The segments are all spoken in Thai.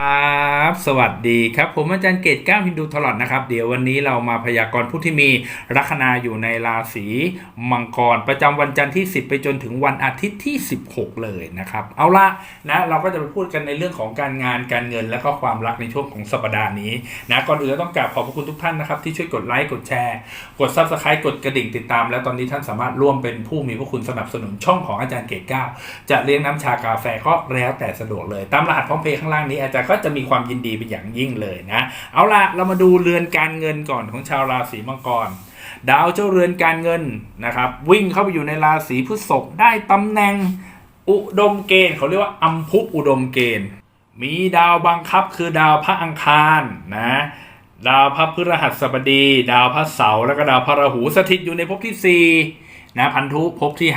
ครับ สวัสดีครับ ผมอาจารย์เกตก้าวฮินดูทลอดนะครับ เดี๋ยววันนี้เรามาพยากรณ์ผู้ที่มีลัคนาอยู่ในราศีมังกร ประจำวันจันทร์ที่ 10 ไปจนถึงวันอาทิตย์ที่ 16 เลยนะครับ เอาละนะเราก็จะไปพูดกันในเรื่องของการงานการเงิน และก็ความรักในช่วงของสัปดาห์นี้นะก่อนอื่นต้องกราบขอบพระคุณทุกท่านนะครับที่ช่วยกดไลค์กดแชร์กดซับสไครต์กดกระดิ่งติดตาม แล้วตอนนี้ท่านสามารถร่วมเป็นผู้มีพระคุณสนับสนุนช่องของอาจารย์เกตก้าวจะเลี้ยงน้ำชากาแฟก็แล้วแต่สะดวกเลย ตามรหัสพร้อมเพย์ข้างล่างนี้อาจารย์ก็จะมีความยินดีเป็นอย่างยิ่งเลยนะ เอาละเรามาดูเรือนการเงินก่อนของชาวราศีมังกร ดาวเจ้าเรือนการเงินนะครับ วิ่งเข้าไปอยู่ในราศีพฤษภได้ตำแหน่งอุดมเกณฑ์เขาเรียกว่าอัมพุอุดมเกณฑ์ มีดาวบังคับคือดาวพระอังคารนะดาวพระพฤหัสบดี ดาวพระเสาร์แล้วก็ดาวพระราหูสถิตอยู่ในภพที่4นะพันธุภพที่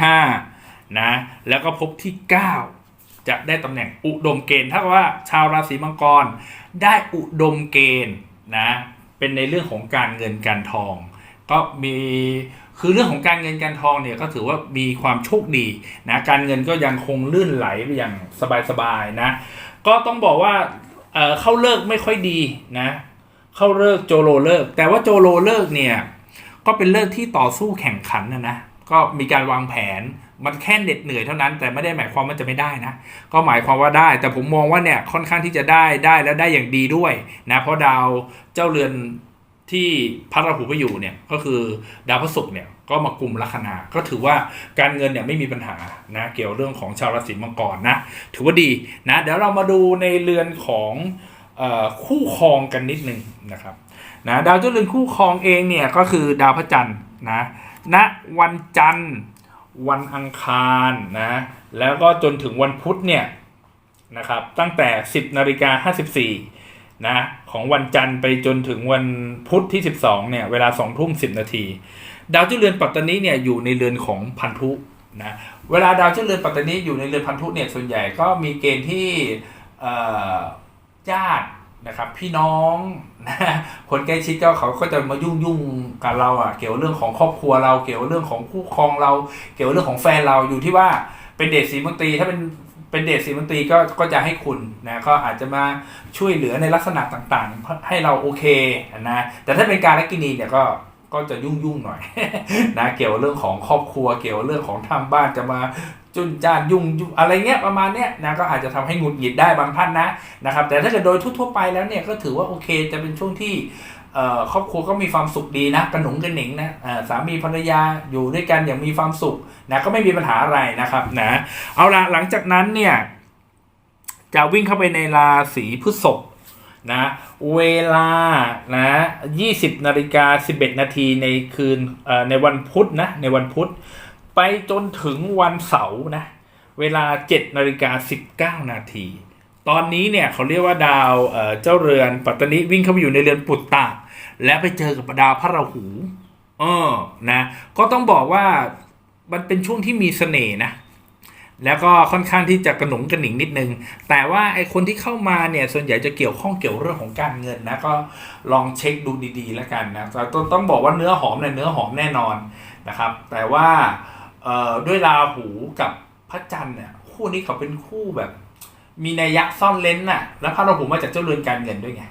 5นะแล้วก็ภพที่ 9 จะได้ตำแหน่งอุดมเกณฑ์ถ้าว่าชาวราศีมังกรได้อุดมเกณฑ์นะเป็นในเรื่องของการเงินการทอง ก็มีคือเรื่องของการเงินการทองเนี่ยก็ถือว่ามีความโชคดีนะการเงินก็ยังคงลื่นไหลไปอย่างสบายๆนะก็ต้องบอกว่าเอ่อเข้าเลิกไม่ค่อยดีนะเข้าเลิกโจโลเลิก แต่ว่าโจโลเลิกเนี่ยก็เป็นเลิกที่ต่อสู้แข่งขันนะนะก็มีการวางแผน มันแค่เหน็ดเหนื่อยเท่านั้น แต่ไม่ได้หมายความว่าจะไม่ได้นะ ก็หมายความว่าได้ แต่ผมมองว่าเนี่ยค่อนข้างที่จะได้ได้แล้วได้อย่างดีด้วยนะเพราะดาวเจ้าเรือนที่พระราหูไปอยู่เนี่ยก็คือดาวพระศุกร์เนี่ยก็มากลุ่มลัคนา ก็ถือว่าการเงินเนี่ยไม่มีปัญหานะเกี่ยวเรื่องของชาวราศีมังกรนะถือว่าดีนะเดี๋ยวเรามาดูในเรือนของออคู่ครองกันนิดนึงนะครับนะดาวเจ้าเรือนคู่ครองเองเนี่ยก็คือดาวพระจันทร์นะณวันจันทร์ วันอังคารนะแล้วก็จนถึงวันพุธเนี่ยนะครับตั้งแต่ 10นาฬิกา54นะของวันจันทร์ไปจนถึงวันพุธที่ 12เนี่ยเวลา2ทุ่ม10 นาที ดาวเจ้าเรือนปัตตานีเนี่ยอยู่ในเรือนของพันธุนะเวลาดาวเจ้าเรือนปัตตานีอยู่ในเรือนพันธุเนี่ยส่วนใหญ่ก็มีเกณฑ์ที่ญาติ นะครับ พี่น้องนะคนใกล้ชิดก็เขาก็จะมายุ่งยุ่งๆกับเราอะ เกี่ยวเรื่องของครอบครัวเรา เกี่ยวเรื่องของคู่ครองเรา เกี่ยวเรื่องของแฟนเราอยู่ที่ว่าเป็นเดชสีมนตรีถ้าเป็นเป็นเดชสีมนตรีก็ก็จะให้คุณนะก็อาจจะมาช่วยเหลือในลักษณะต่างๆ ให้เราโอเคนะแต่ถ้าเป็นการลักินีเนี่ยก็ ก็จะยุ่งยุ่งๆหน่อยนะเกี่ยวเรื่องของครอบครัวเกี่ยวเรื่องของทางบ้านจะมาจุนจานยุ่งอะไรเงี้ยประมาณเนี้ยนะก็อาจจะทำให้หงุดหงิดได้บางท่านนะนะครับแต่ถ้าเกิดโดยทั่วๆไปแล้วเนี่ยก็ถือว่าโอเคจะเป็นช่วงที่ครอบครัวก็มีความสุขดีนะกระหนุงกระหนิงนะสามีภรรยาอยู่ด้วยกันอย่างมีความสุขนะก็ไม่มีปัญหาอะไรนะครับนะเอาละหลังจากนั้นเนี่ยจะวิ่งเข้าไปในราศีพฤษภ นะเวลานะ20นาฬิกา11 นาทีในคืนในวันพุธนะในวันพุธ ไปจนถึงวันเสาร์นะเวลา7นาฬิกา19 นาทีตอนนี้เนี่ยเขาเรียกว่าดาวเอ่อเจ้าเรือนปัตตานีวิ่งเข้าไปอยู่ในเรือนปุตตะและไปเจอกับดาวพระราหูเออนะก็ต้องบอกว่ามันเป็นช่วงที่มีเสน่ห์นะ แล้วก็ค่อนข้างที่จะกระหนุงกระหนิงนิดนึง แต่ว่าไอคนที่เข้ามาเนี่ยส่วนใหญ่จะเกี่ยวข้องเกี่ยวเรื่องของการเงินนะก็ลองเช็คดูดีๆแล้วกันนะแต่ต้องต้องบอกว่าเนื้อหอมเนี่ยเนื้อหอมแน่นอนนะครับ แต่ว่าด้วยราหูกับพระจันทร์เนี่ยคู่นี้เขาเป็นคู่แบบ มีนัยยะซ่อนเลนน่ะแล้วพระราหูมาจากเจ้าเรือนการเงินด้วยไง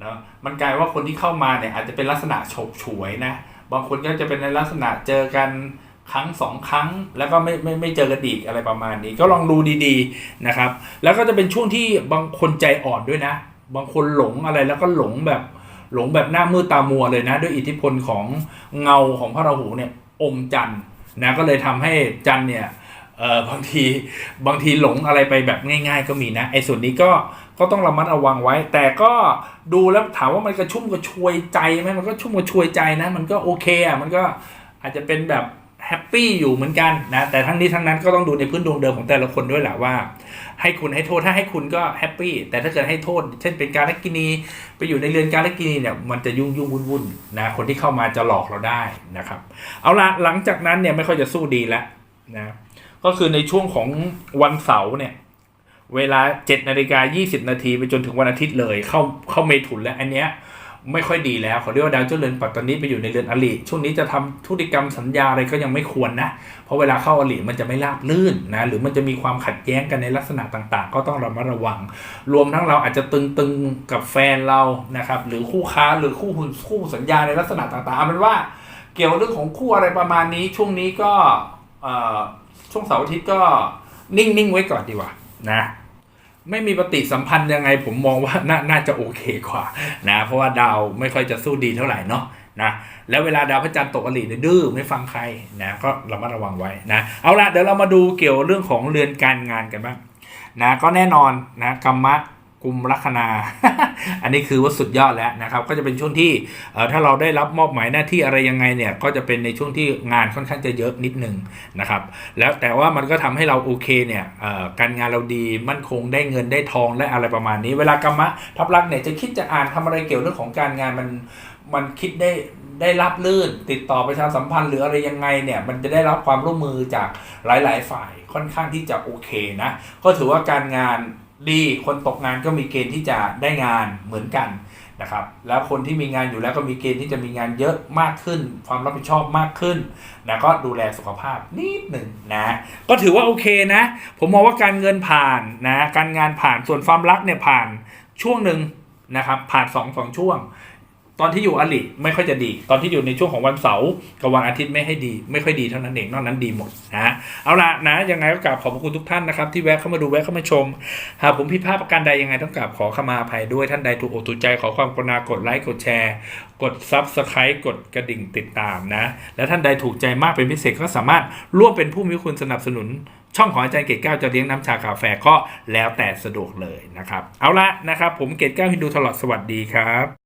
เนาะมันกลายว่าคนที่เข้ามาเนี่ยอาจจะเป็นลักษณะโฉบฉวยนะบางคนก็จะเป็นในลักษณะเจอกัน ครั้งสองครั้งแล้วก็ไม่ไม่ไม่เจอกันอีกอะไรประมาณนี้ ก็ลองดูดีๆนะครับ แล้วก็จะเป็นช่วงที่บางคนใจอ่อนด้วยนะ บางคนหลงอะไรแล้วก็หลงแบบหลงแบบหน้ามืดตามัวเลยนะ ด้วยอิทธิพลของเงาของพระราหูเนี่ยอมจันนะก็เลยทำให้จันเนี่ยเออบางทีบางทีหลงอะไรไปแบบง่าย ๆ ก็มีนะไอ้ส่วนนี้ก็ก็ต้องระมัดระวังไว้ แต่ก็ดูแล้วถามว่ามันกระชุ่มกระชวยใจไหมมันก็ชุ่มกระชวยใจนะ มันก็โอเคอะมันก็อาจจะเป็นแบบ แฮปปี้อยู่เหมือนกันนะแต่ทั้งนี้ทั้งนั้นก็ต้องดูในพื้นดวงเดิมของแต่ละคนด้วยแหละว่า ให้คุณให้โทษถ้าให้คุณก็แฮปปี้แต่ถ้าเกิดให้โทษ เช่นเป็นการลักกินีไปอยู่ในเรือนการลักกินีเนี่ยมันจะยุ่งยุ่งวุ่นวุ่นนะคนที่เข้ามาจะหลอกเราได้นะครับ เอาละหลังจากนั้นเนี่ยไม่ค่อยจะสู้ดีแล้วนะก็คือในช่วงของวันเสาร์เนี่ยเวลา7นาฬิกา20 นาทีไปจนถึงวันอาทิตย์เลยเข้าเข้าเมถุนแล้วอันเนี้ย ไม่ค่อยดีแล้วเขาเรียกว่าดาวเจ้าเรือนปัตตานีไปอยู่ในเรือนอลิช่วงนี้จะทำธุรกรรมสัญญาอะไรก็ยังไม่ควรนะ เพราะเวลาเข้าอลิมันจะไม่ราบลื่นนะหรือมันจะมีความขัดแย้งกันในลักษณะต่างๆ ก็ต้องระมัดระวัง รวมทั้งเราอาจจะตึงๆกับแฟนเรานะครับหรือคู่ค้าหรือคู่หุ้นคู่สัญญาในลักษณะต่างๆเอาเป็นว่าเกี่ยวเรื่องของคู่อะไรประมาณนี้ช่วงนี้ก็ช่วงเสาร์อาทิตย์ก็นิ่งๆไว้ก่อนดีกว่านะ ไม่มีปฏิสัมพันธ์ยังไงผมมองว่าน่าน่าจะโอเคกว่านะเพราะว่าดาวไม่ค่อยจะสู้ดีเท่าไหร่เนาะนะแล้วเวลาดาวพระจันทร์ตกอลีเนี่ยดื้อไม่ฟังใครนะก็ระมัดระวังไว้นะเอาละเดี๋ยวเรามาดูเกี่ยวเรื่องของเรือนการงานกันบ้างนะก็แน่นอนนะกรรมะกุมลัคนา อันนี้คือว่าสุดยอดแล้วนะครับ ก็จะเป็นช่วงที่ถ้าเราได้รับมอบหมายหน้าที่อะไรยังไงเนี่ย ก็จะเป็นในช่วงที่งานค่อนข้างจะเยอะนิดนึงนะครับ แล้วแต่ว่ามันก็ทำให้เราโอเคเนี่ยการงานเราดีมั่นคงได้เงินได้ทองได้อะไรประมาณนี้ เวลากรรมะทับลักษณ์เนี่ยจะคิดจะอ่านทำอะไรเกี่ยวเรื่องของการงานมันมันคิดได้ได้รับลื่นติดต่อประชาสัมพันธ์หรืออะไรยังไงเนี่ยมันจะได้รับความร่วมมือจากหลาย ๆ ฝ่ายค่อนข้างที่จะโอเคนะ ก็ถือว่าการงาน ดีคนตกงานก็มีเกณฑ์ที่จะได้งานเหมือนกันนะครับแล้วคนที่มีงานอยู่แล้วก็มีเกณฑ์ที่จะมีงานเยอะมากขึ้น ความรับผิดชอบมากขึ้นนะก็ดูแลสุขภาพนิดหนึ่งนะก็ถือว่าโอเคนะ ผมมองว่าการเงินผ่านนะการงานผ่านส่วนความรักเนี่ยผ่านช่วงหนึ่งนะครับผ่านสองสองช่วง ตอนที่อยู่อลิไม่ค่อยจะดี ตอนที่อยู่ในช่วงของวันเสาร์กับวันอาทิตย์ไม่ให้ดี ไม่ค่อยดีเท่านั้นเองนอกนั้นดีหมดนะเอาละนะยังไงก็กราบขอบพระคุณทุกท่านนะครับที่แวะเข้ามาดูแวะเข้ามาชม หากผมผิดพลาดประการใดยังไงต้องกราบขอขมาอภัยด้วยท่านใดถูกอกถูกใจขอความกรุณากดไลค์กดแชร์ กด Subscribe กดกระดิ่งติดตามนะ และท่านใดถูกใจมากเป็นพิเศษก็สามารถร่วมเป็นผู้มีคุณสนับสนุนช่องของอาจารย์เกตแก้วจะเลี้ยงน้ำชากาแฟก็แล้วแต่สะดวกเลยนะครับ เอาละนะครับ ผมเกตแก้วฮินดูตลอดสวัสดีครับ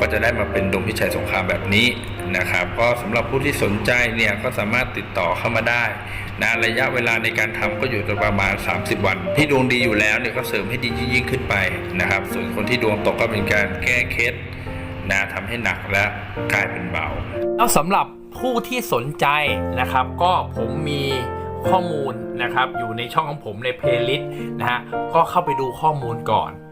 ก็จะได้มาเป็นดวงพิชัยสงครามแบบนี้นะครับ ก็สำหรับผู้ที่สนใจเนี่ยก็สามารถติดต่อเข้ามาได้นะระยะเวลาในการทำก็อยู่ประมาณ 30 วัน ที่ดวงดีอยู่แล้วเนี่ยก็เสริมให้ดียิ่งขึ้นไปนะครับ ส่วนคนที่ดวงตกก็เป็นการแก้เคล็ดนะทำให้หนักและกลายเป็นเบาแล้วสำหรับผู้ที่สนใจนะครับ ก็ผมมีข้อมูลนะครับ อยู่ในช่องของผมในเพลย์ลิสต์นะฮะก็เข้าไปดูข้อมูลก่อน